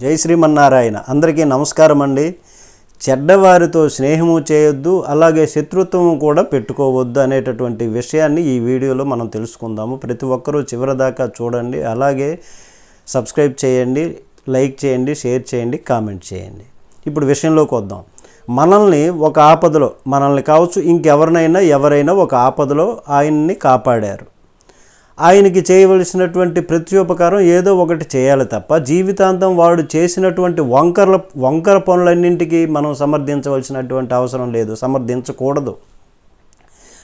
జై శ్రీమన్నారాయణ. అందరికీ నమస్కారం అండి. చెడ్డవారితో స్నేహము చేయొద్దు అలాగే శత్రుత్వము కూడా పెట్టుకోవద్దు అనేటటువంటి విషయాన్ని ఈ వీడియోలో మనం తెలుసుకుందాము. ప్రతి ఒక్కరూ చివరిదాకా చూడండి అలాగే సబ్స్క్రైబ్ చేయండి లైక్ చేయండి షేర్ చేయండి కామెంట్ చేయండి. ఇప్పుడు విషయంలోకి వద్దాం. మనల్ని ఒక ఆపదలో మనల్ని కావచ్చు ఇంకెవరినైనా ఎవరైనా ఒక ఆపదలో ఆయన్ని కాపాడారు. ఆయనకి చేయవలసినటువంటి ప్రత్యుపకారం ఏదో ఒకటి చేయాలి తప్ప జీవితాంతం వాడు చేసినటువంటి వంకరల వంకర పనులన్నింటికి మనం సమర్థించవలసినటువంటి అవసరం లేదు సమర్థించకూడదు.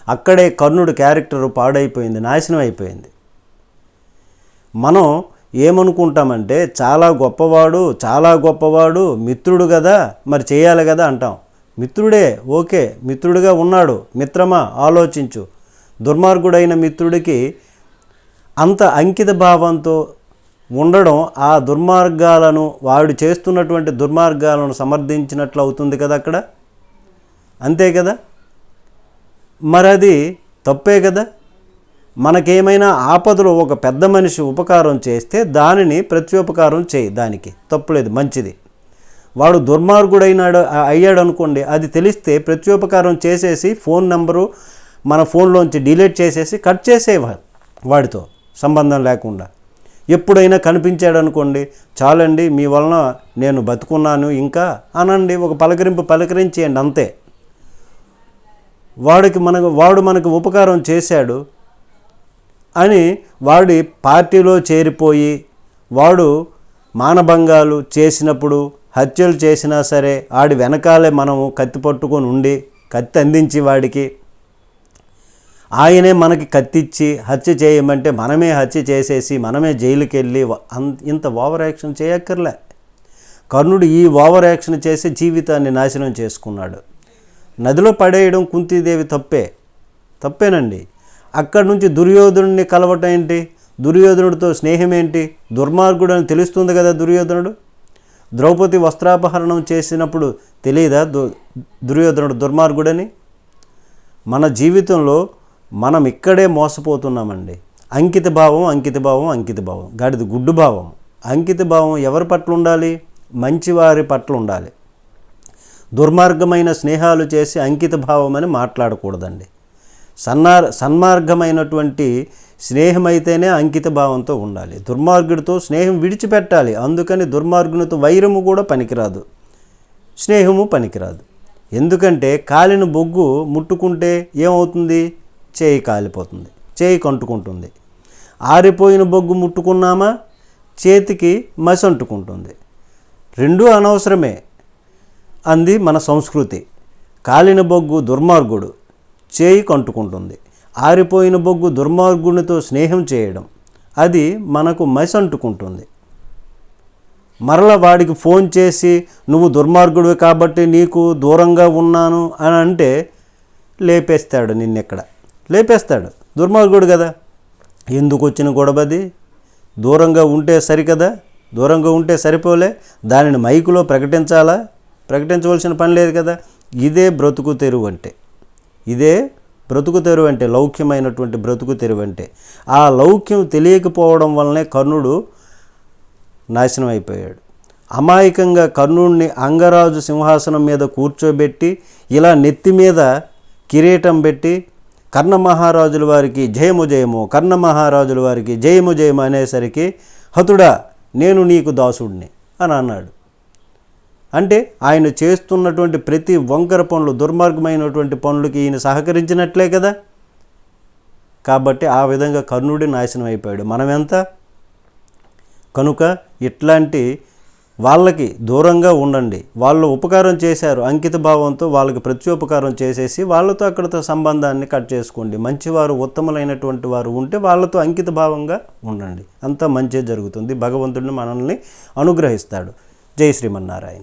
అక్కడే కర్ణుడు క్యారెక్టర్ పాడైపోయింది నాశనం అయిపోయింది. మనం ఏమనుకుంటామంటే చాలా గొప్పవాడు చాలా గొప్పవాడు మిత్రుడు కదా మరి చేయాలి కదా అంటాం. మిత్రుడే ఓకే మిత్రుడిగా ఉన్నాడు మిత్రమా ఆలోచించు. దుర్మార్గుడైన మిత్రుడికి అంత అంకిత భావంతో ఉండడం ఆ దుర్మార్గాలను వాడు చేస్తున్నటువంటి దుర్మార్గాలను సమర్థించినట్లు అవుతుంది కదా అక్కడ? అంతే కదా? మరి అది తప్పే కదా? మనకేమైనా ఆపదలో ఒక పెద్ద మనిషి ఉపకారం చేస్తే దానిని ప్రత్యుపకారం చేయి దానికి. తప్పులేదు మంచిది. వాడు దుర్మార్గుడైనాడు అయ్యాడు అనుకోండి అది తెలిస్తే ప్రత్యుపకారం చేసేసి ఫోన్ నెంబరు మన ఫోన్లోంచి డిలీట్ చేసేసి కట్ చేసేవాడు వాడితో. సంబంధం లేకుండా. ఎప్పుడైనా కనిపించాడు అనుకోండి చాలండి మీ వలన నేను బతుకున్నాను ఇంకా అనండి ఒక పలకరింపు పలకరించేయండి అంతే. వాడికి మనకు వాడు మనకు ఉపకారం చేశాడు అని వాడి పార్టీలో చేరిపోయి వాడు మానభంగాలు చేసినప్పుడు హత్యలు చేసినా సరే ఆడి వెనకాలే మనము కత్తి పట్టుకొని ఉండి కత్తి అందించి వాడికి ఆయనే మనకి కత్తిచ్చి హత్య చేయమంటే మనమే హత్య చేసేసి మనమే జైలుకి వెళ్ళి అంత ఇంత ఓవర్ యాక్షన్ చేయక్కర్లే. కర్ణుడు ఈ ఓవర్ యాక్షన్ చేసి జీవితాన్ని నాశనం చేసుకున్నాడు. నదిలో పడేయడం కుంతీదేవి తప్పే. తప్పేనండి. అక్కడి నుంచి దుర్యోధనుడిని కలవటం ఏంటి? దుర్యోధనుడితో స్నేహం ఏంటి దుర్మార్గుడు అని తెలుస్తుంది కదా దుర్యోధనుడు. ద్రౌపది వస్త్రాపహరణం చేసినప్పుడు తెలియదా దు దుర్యోధనుడు దుర్మార్గుడని? మన జీవితంలో మనం ఇక్కడే మోసపోతున్నామండి. అంకిత భావం అంకిత భావం అంకిత భావం. గాడిది గుడ్డు భావం. అంకిత భావం ఎవరి పట్ల ఉండాలి? మంచివారి పట్ల ఉండాలి. దుర్మార్గమైన స్నేహాలు చేసి అంకిత భావం అని మాట్లాడకూడదండి. సన్నార్ సన్మార్గమైనటువంటి స్నేహమైతేనే అంకిత భావంతో ఉండాలి. దుర్మార్గుడితో స్నేహం విడిచిపెట్టాలి. అందుకని దుర్మార్గునితో వైరము కూడా పనికిరాదు. స్నేహము పనికిరాదు. ఎందుకంటే కాలిన బొగ్గు ముట్టుకుంటే ఏమవుతుంది? చేయి కాలిపోతుంది చేయి కంటుకుంటుంది. ఆరిపోయిన బొగ్గు ముట్టుకున్నామా? చేతికి మసి అంటుకుంటుంది రెండూ అనవసరమే అంది మన సంస్కృతి. కాలిన బొగ్గు దుర్మార్గుడు చేయి కంటుకుంటుంది. ఆరిపోయిన బొగ్గు దుర్మార్గునితో స్నేహం చేయడం అది మనకు మసి అంటుకుంటుంది మరల వాడికి ఫోన్ చేసి నువ్వు దుర్మార్గుడివి కాబట్టి నీకు దూరంగా ఉన్నాను అని అంటే లేపేస్తాడు నిన్నెక్కడ. లేపేస్తాడు. దుర్మార్గుడు కదా. ఎందుకు వచ్చిన గొడవది దూరంగా ఉంటే సరికదా? దూరంగా ఉంటే సరిపోలే. దానిని మైకులో ప్రకటించాలా? ప్రకటించవలసిన పని లేదు కదా. ఇదే బ్రతుకు తెరువు అంటే. ఇదే బ్రతుకు తెరువు అంటే లౌక్యమైనటువంటి బ్రతుకు తెరువు అంటే. ఆ లౌక్యం తెలియకపోవడం వల్లనే కర్ణుడు నాశనం అయిపోయాడు. అమాయకంగా కర్ణుడిని అంగరాజు సింహాసనం మీద కూర్చోబెట్టి ఇలా నెత్తి మీద కిరీటం పెట్టి కర్ణ మహారాజుల వారికి జయము జయము కర్ణ మహారాజుల వారికి జయము జయము అనేసరికి హతుడా నేను నీకు దాసుడిని అని అన్నాడు. అంటే ఆయన చేస్తున్నటువంటి ప్రతి వంకర పనులు దుర్మార్గమైనటువంటి పనులకి ఈయన సహకరించినట్లే కదా. కాబట్టి ఆ విధంగా కర్ణుడి నాశనం అయిపోయాడు. మనమెంత? కనుక ఇట్లాంటి వాళ్ళకి దూరంగా ఉండండి. వాళ్ళు ఉపకారం చేశారు అంకిత భావంతో వాళ్ళకి ప్రత్యుపకారం చేసేసి వాళ్ళతో అక్కడితో సంబంధాన్ని కట్ చేసుకోండి. మంచివారు ఉత్తములైనటువంటి వారు ఉంటే వాళ్ళతో అంకిత భావంగా ఉండండి. అంతా మంచి జరుగుతుంది. భగవంతుడిని మనల్ని అనుగ్రహిస్తాడు. జై శ్రీమన్నారాయణ.